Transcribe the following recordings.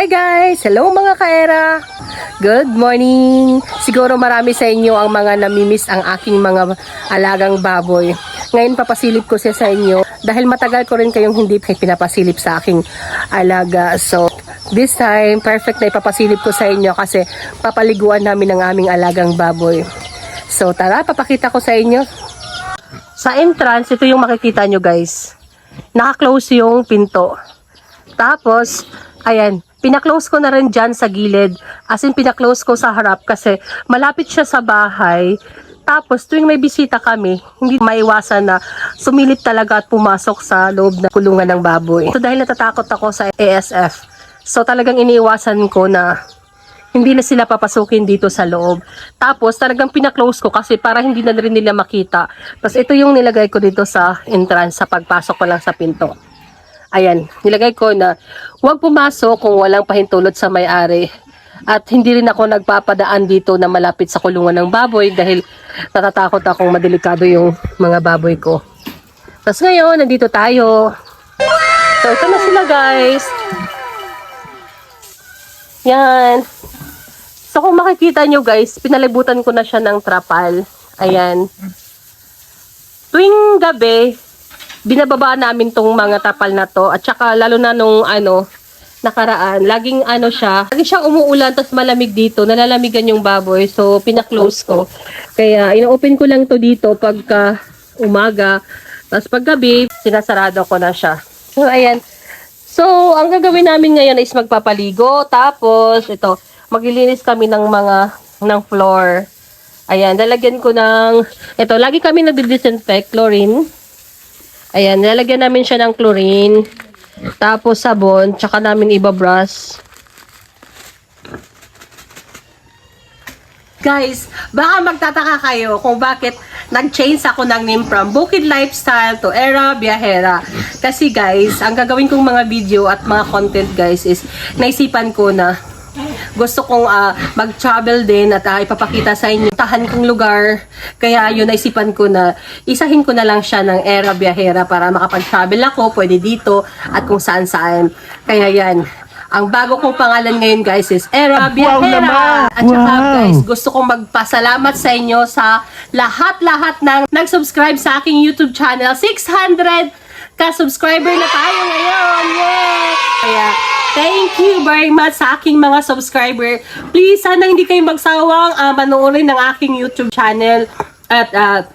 Hi guys! Hello mga kaera! Good morning! Siguro marami sa inyo ang mga namimiss ang aking mga alagang baboy. Ngayon papasilip ko siya sa inyo dahil matagal ko rin kayong hindi pinapasilip sa aking alaga. So, this time, perfect na ipapasilip ko sa inyo kasi papaliguan namin ang aming alagang baboy. So, tara, papakita ko sa inyo. Sa entrance, ito yung makikita nyo guys. Naka-close yung pinto. Tapos, ayan, pinaklose ko na rin dyan sa gilid. As in, pinaklose ko sa harap kasi malapit siya sa bahay. Tapos, tuwing may bisita kami, hindi maiwasan na sumilip talaga at pumasok sa loob ng kulungan ng baboy. So, dahil natatakot ako sa ASF. So, talagang iniiwasan ko na hindi na sila papasukin dito sa loob. Tapos, talagang pinaklose ko kasi para hindi na rin nila makita. Tapos, ito yung nilagay ko dito sa entrance sa pagpasok ko lang sa pinto. Ayan, nilagay ko na huwag pumasok kung walang pahintulot sa may-ari. At hindi rin ako nagpapadaan dito na malapit sa kulungan ng baboy dahil natatakot akong madelikado yung mga baboy ko. Tapos ngayon, nandito tayo. So, ito na sila guys. Yan. So, kung makikita nyo guys, pinalibutan ko na siya ng trapal. Ayan. Tuwing gabi, binababa namin tong mga tapal na to. At saka lalo na nung ano nakaraan laging ano siya lagi siyang umuulan tapos malamig dito nalalamigan yung baboy. So pina-close ko. Kaya ino-open ko lang to dito pagka umaga. Tapos paggabi sinasarado ko na siya. So ayan. So ang gagawin namin ngayon is magpapaligo. Tapos ito maglilinis kami ng mga ng floor. Ayan lalagyan ko ng ito lagi kami nagdi-disinfect chlorine Ayan, nalagyan namin siya ng chlorine. Tapos sabon, tsaka namin ibabrush. Guys, baka magtataka kayo kung bakit nag-change ako ng name from Bukid Lifestyle to Era Biahera. Kasi guys, ang gagawin kong mga video at mga content guys is naisipan ko na gusto kong ah, mag-travel din at ah, ipapakita sa inyo tahan kong lugar. Kaya yun naisipan ko na isahin ko na lang siya ng Era Biahera para makapag-travel ako, pwede dito at kung saan saan. Kaya yan. Ang bago kong pangalan ngayon guys is Era Biahera. At saka guys, gusto kong magpasalamat sa inyo sa lahat-lahat ng nag-subscribe sa aking YouTube channel. 600 ka-subscriber na tayo ngayon. Yay! Kaya, thank you very much sa aking mga subscriber. Please, sana hindi kayo magsawang uh, manoorin ng aking YouTube channel. At, uh,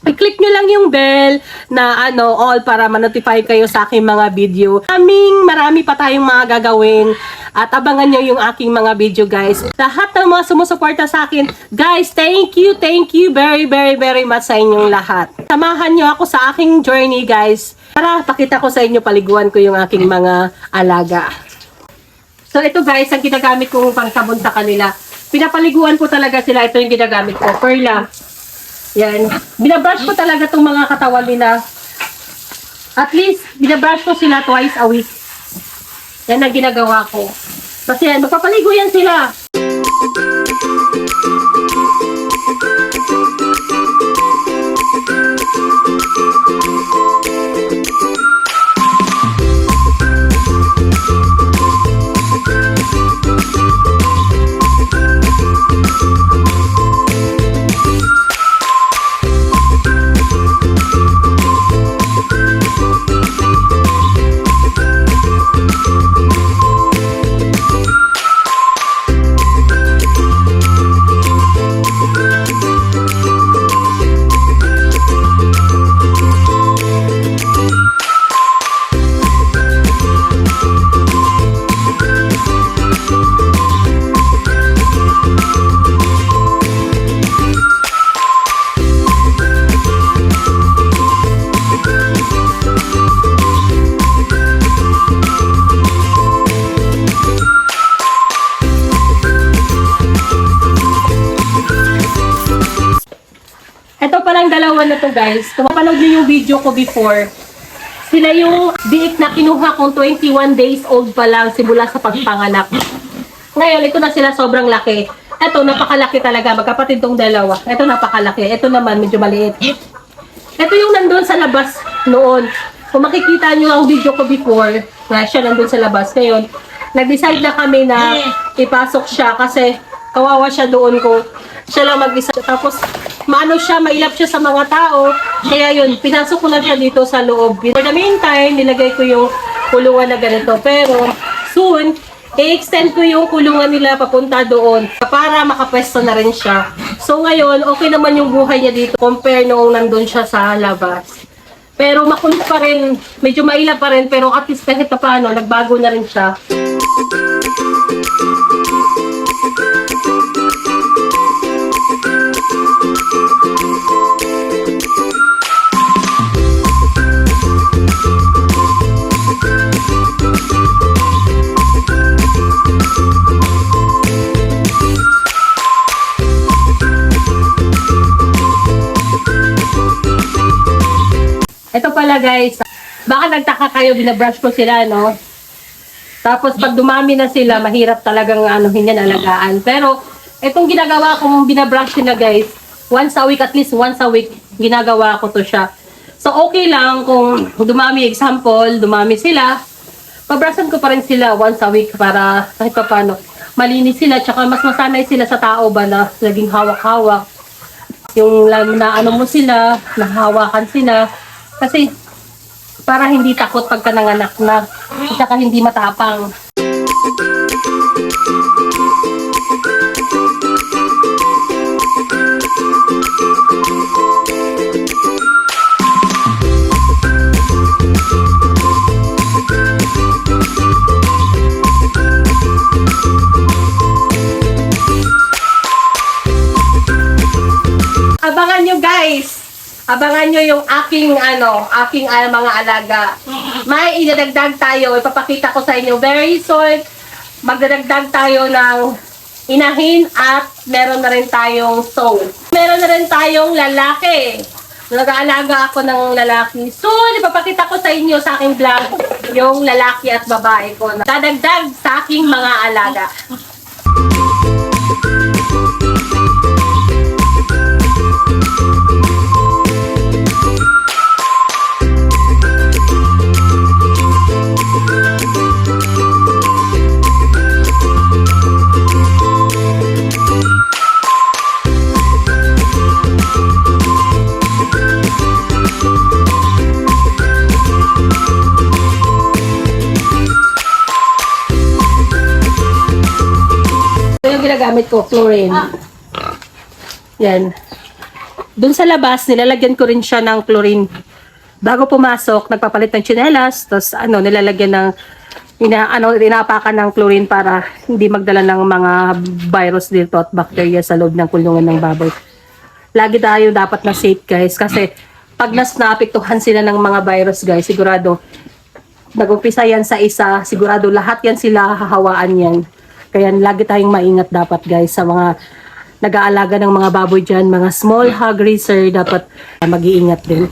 i-click nyo lang yung bell na ano, all para ma-notify kayo sa aking mga video. Maraming marami pa tayong mga gagawin at abangan nyo yung aking mga video guys. Lahat ng mga sumusuporta sa akin, guys, thank you, thank you very, very, very much sa inyong lahat. Samahan nyo ako sa aking journey guys. Para pakita ko sa inyo, paliguan ko yung aking mga alaga. So ito guys, ang ginagamit kong pangsabon sa kanila. Pinapaliguan ko talaga sila. Ito yung ginagamit ko. Perla. Yan. Binabrush ko talaga itong mga katawan nila. At least, binabrush ko sila twice a week. Yan ang ginagawa ko. Kasi yan, magpapaligo yan sila. To guys. Kung mapanood niyo yung video ko before, sila yung biik na kinuha kong 21 days old pa lang simula sa pagpanganak. Ngayon, ito na sila sobrang laki. Ito, napakalaki talaga. Magkapatid tong dalawa. Ito, napakalaki. Ito naman, medyo maliit. Ito yung nandun sa labas noon. Kung makikita nyo ang video ko before, na siya nandun sa labas. Ngayon, nag-decide na kami na ipasok siya kasi kawawa siya doon ko siya lang mag-isa. Tapos, maano siya, mailap siya sa mga tao. Kaya yun, pinasok ko na siya dito sa loob. For the meantime, nilagay ko yung kulungan na ganito. Pero, soon, i-extend ko yung kulungan nila papunta doon para makapwesto na rin siya. So, ngayon, okay naman yung buhay niya dito compare noong nandun siya sa labas. Pero makulit pa rin, medyo mailap pa rin, pero at least kahit pa paano, nagbago na rin siya. Ito pala guys, baka nagtaka kayo, binabrush ko sila, no? Tapos pag dumami na sila, mahirap talagang ano, hindi alagaan. Pero itong ginagawa kong binabrush nila guys, once a week, at least once a week, ginagawa ko to siya. So okay lang kung dumami, example, dumami sila, pabrushan ko pa rin sila once a week para kahit pa paano, malinis sila, tsaka mas masanay sila sa tao ba na naging hawak-hawak. Yung na ano mo sila, nahawakan sila. Kasi para hindi takot pagka nanganak na, saka hindi matapang. Abangan nyo yung aking ano, aking ah, mga alaga. May idadagdag tayo, ipapakita ko sa inyo. Very short, magdadagdag tayo ng inahin at meron na rin tayong soul. Meron na rin tayong lalaki. Nag-aalaga ako ng lalaki. Soon, ipapakita ko sa inyo sa aking vlog yung lalaki at babae ko. Dadagdag sa aking mga alaga. Ginagamit ko, chlorine. Yan. Doon sa labas, nilalagyan ko rin siya ng chlorine. Bago pumasok, nagpapalit ng tsinelas, tapos ano, nilalagyan ng ina, ano, inapakan ng chlorine para hindi magdala ng mga virus dito at bacteria sa loob ng kulungan ng baboy. Lagi tayo dapat na safe guys kasi pag nas naapektuhan sila ng mga virus guys, sigurado nag-umpisa yan sa isa, sigurado lahat yan sila hahawaan yan. Kaya lagi tayong maingat dapat guys sa mga nag-aalaga ng mga baboy dyan, mga small hog raiser, dapat mag-iingat din.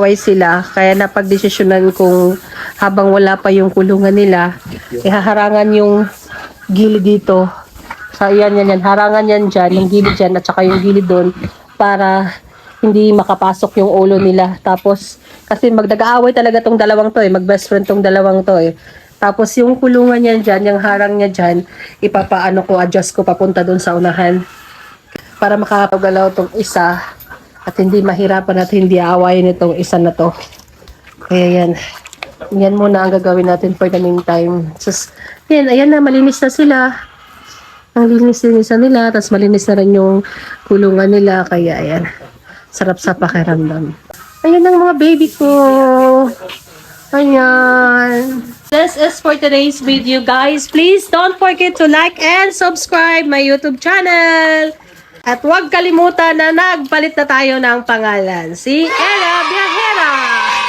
Nag-aaway sila. Kaya napagdesisyonan kung habang wala pa yung kulungan nila, ihaharangan yung gilid dito. Sa yan, yan, yan. Harangan yan dyan, yung gilid dyan, at saka yung gilid doon, para hindi makapasok yung ulo nila. Tapos, kasi magdag-aaway talaga tong dalawang to eh. Mag-best friend tong dalawang to eh. Tapos yung kulungan niya dyan, yung harang niya dyan, ipapaano ko, adjust ko papunta doon sa unahan. Para makakagalaw tong isa at hindi mahirapan at hindi aawayin itong isa na to. Kaya yan. Yan muna ang gagawin natin for the meantime. Sus, yan, ayan na, malinis na sila. Ang linis-linis nila, tapos malinis na rin yung kulungan nila. Kaya ayan, sarap sa pakiramdam. Ayan ang mga baby ko. Ayan. This is for today's video, guys. Please don't forget to like and subscribe my YouTube channel. At huwag kalimutan na nagpalit na tayo ng pangalan. Si Ella Viajera.